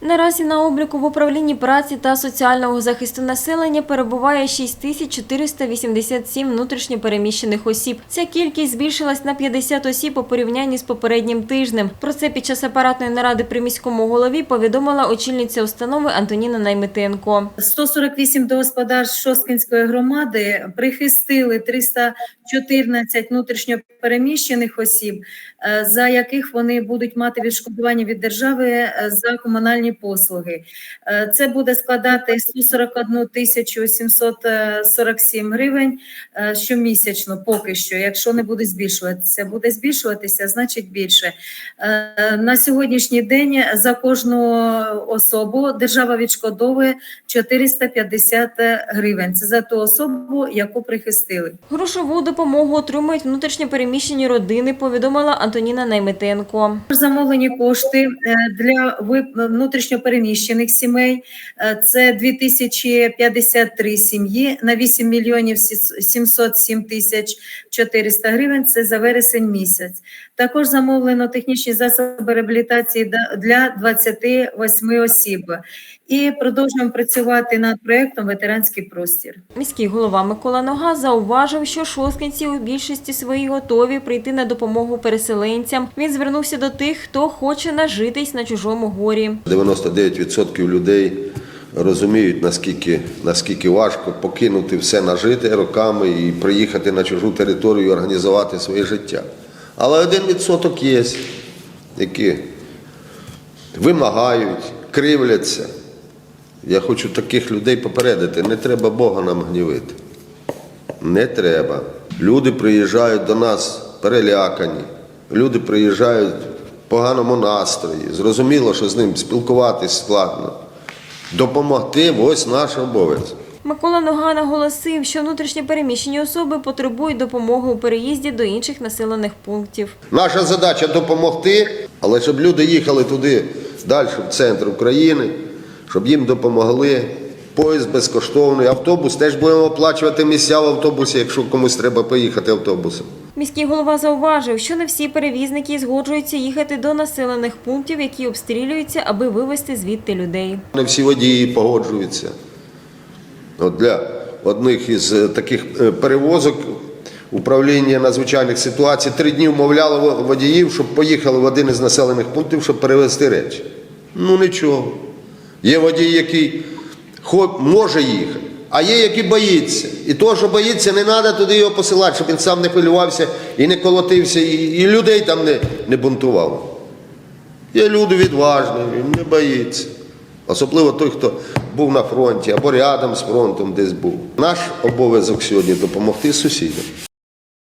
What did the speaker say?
Наразі на обліку в управлінні праці та соціального захисту населення перебуває 6487 внутрішньо переміщених осіб. Ця кількість збільшилась на 50 осіб у порівнянні з попереднім тижнем. Про це під час апаратної наради при міському голові повідомила очільниця установи Антоніна Наймитенко. 148 домогосподарств Шосткинської громади прихистили 314 внутрішньопереміщених осіб, е, за яких вони будуть мати відшкодування від держави е, за комунальні послуги. Е, Це буде складати 141 тисячу 747 гривень е, щомісячно поки що. Якщо не буде збільшуватися, буде збільшуватися, значить більше. Е, На сьогоднішній день за кожну особу держава відшкодовує 450 гривень. Це за ту особу, яку прихистили. Грошову допомогу отримують внутрішньо переміщені родини, повідомила Антоніна Наймитенко. Замовлені кошти е, для вип- внутрішньопереміщених сімей е, це 2053 сім'ї на 8 мільйонів сіс- 707 тисяч 400 гривень. Це за вересень місяць. Також замовлено технічні засоби реабілітації для 28 осіб. І продовжуємо працювати над проектом Ветеранський простір. Міський голова Микола Нога зауважив, що шосткинці у більшості своїй готові прийти на допомогу переселенцям. Він звернувся до тих, хто хоче нажитись на чужому горі. 99% людей розуміють, наскільки, наскільки важко покинути все нажите роками і приїхати на чужу територію і організувати своє життя. Але один відсоток є, які вимагають, кривляться. Я хочу таких людей попередити, не треба Бога нам гнівити. Не треба. Люди приїжджають до нас перелякані, люди приїжджають в поганому настрої. Зрозуміло, що з ним спілкуватись складно. Допомогти ось наш обов'язок. Микола Нога наголосив, що внутрішньо переміщені особи потребують допомоги у переїзді до інших населених пунктів. Наша задача допомогти, але щоб люди їхали туди далі, в центр України, щоб їм допомогли. Поїзд безкоштовний, автобус теж будемо оплачувати місця в автобусі, якщо комусь треба поїхати автобусом. Міський голова зауважив, що не всі перевізники згоджуються їхати до населених пунктів, які обстрілюються, аби вивезти звідти людей. Не всі водії погоджуються. От для одних із е, таких е, перевозок управління надзвичайних ситуацій три дні вмовляло водіїв, щоб поїхали в один із населених пунктів, щоб перевезти речі. Ну нічого. Є водій, який може їхати, а є, який боїться. І того, що боїться, не треба туди його посилати, щоб він сам не хвилювався і не колотився, і, і людей там не, не бунтував. Є люди відважні, він не боїться. Особливо той, хто був на фронті або рядом з фронтом десь був. Наш обов'язок сьогодні допомогти сусідам.